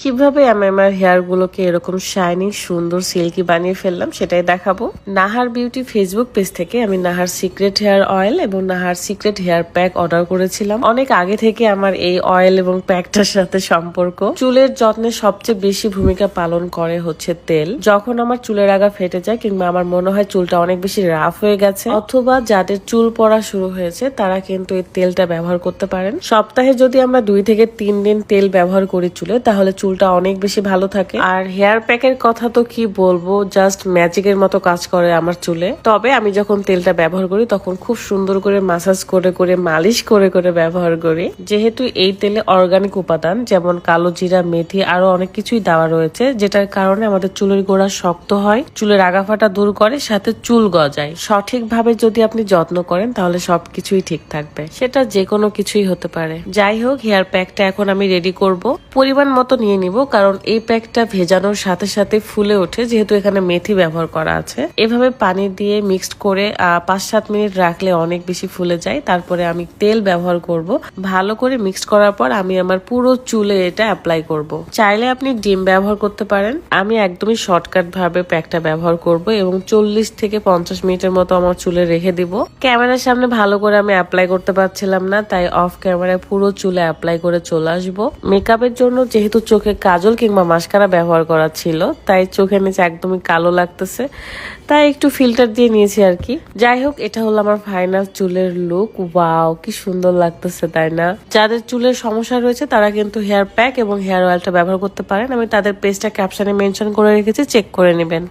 কীভাবে আমি আমার হেয়ার গুলোকে এরকম শাইনি, সুন্দর, সিল্কি বানিয়ে ফেললাম সেটাই দেখাবো। নাহার বিউটি ফেসবুক পেজ থেকে আমি নাহার সিক্রেট হেয়ার অয়েল এবং Nahar secret hair pack order করেছিলাম। অনেক আগে থেকে আমার এই অয়েল এবং প্যাকটার সাথে সম্পর্ক। চুলের যত্নে সবচেয়ে বেশি ভূমিকা পালন করে হচ্ছে তেল। যখন আমার চুলের আগা ফেটে যায় কিংবা আমার মনে হয় চুলটা অনেক বেশি রাফ হয়ে গেছে, অথবা যাদের চুল পড়া শুরু হয়েছে তারা কিন্তু এই তেলটা ব্যবহার করতে পারেন। সপ্তাহে যদি আমরা দুই থেকে তিন দিন তেল ব্যবহার করি চুলে, তাহলে চুলটা অনেক বেশি ভালো থাকে। আর হেয়ার প্যাকের কথা তো কি বলব? জাস্ট ম্যাজিকের মতো কাজ করে আমার চুলে। তবে আমি যখন তেলটা ব্যবহার করি, তখন খুব সুন্দর করে মাসাজ করে করে, মালিশ করে করে ব্যবহার করি। যেহেতু এই তেলে অর্গানিক উপাদান, যেমন কালো জিরা, মেথি, আরও অনেক কিছুই দেওয়া রয়েছে, যেটার কারণে আমাদের চুলের গোড়া শক্ত হয়, চুলের আগাফাটা দূর করে, সাথে চুল গজায়। সঠিকভাবে যদি আপনি যত্ন করেন, তাহলে সবকিছুই ঠিক থাকবে। সেটা যে কোনো কিছুই হতে পারে। যাই হোক হেয়ার প্যাকটা এখন আমি রেডি করব। পরিমাণ মতো নিয়ে নিব, কারণ এই প্যাকটা ভেজানোর সাথে সাথে ফুলে ওঠে, যেহেতু এখানে মেথি ব্যবহার করা আছে। এভাবে পানি দিয়ে মিক্সড করে পাঁচ সাত মিনিট রাখলে অনেক বেশি ফুলে যায়। তারপরে আমি তেল ব্যবহার করব। ভালো করে মিক্সড করার পর আমি আমার পুরো চুলে এটা অ্যাপ্লাই করব। চাইলে আপনি ডিম ব্যবহার করতে পারেন। আমি একদমই শর্টকাট ভাবে প্যাকটা ব্যবহার করব এবং চল্লিশ থেকে পঞ্চাশ মিনিটের মতো আমার চুলে রেখে দিব। ক্যামেরার সামনে ভালো করে আমি অ্যাপ্লাই করতে পারছিলাম না, তাই অফ ক্যামেরায় পুরো চুলে অ্যাপ্লাই করে চলে আসব। মেকআপের জন্য যেহেতু চোখে কাজল কিংবা মাস্কারা ব্যবহার করা ছিল, তাই চোখের নিচে একদমই কালো লাগতেছে। তাই একটু ফিল্টার দিয়ে নিয়েছি আর কি। যাই হোক, এটা হলো আমার ফাইনাল চুলের লুক ওয়াও কি সুন্দর লাগতেছে, তাই না? যাদের চুলের সমস্যা রয়েছে, তারা কিন্তু হেয়ার প্যাক এবং হেয়ার অয়েলটা ব্যবহার করতে পারেন। আমি তাদের পেজটা ক্যাপশনে মেনশন করে রেখেছি চেক করে নেবেন।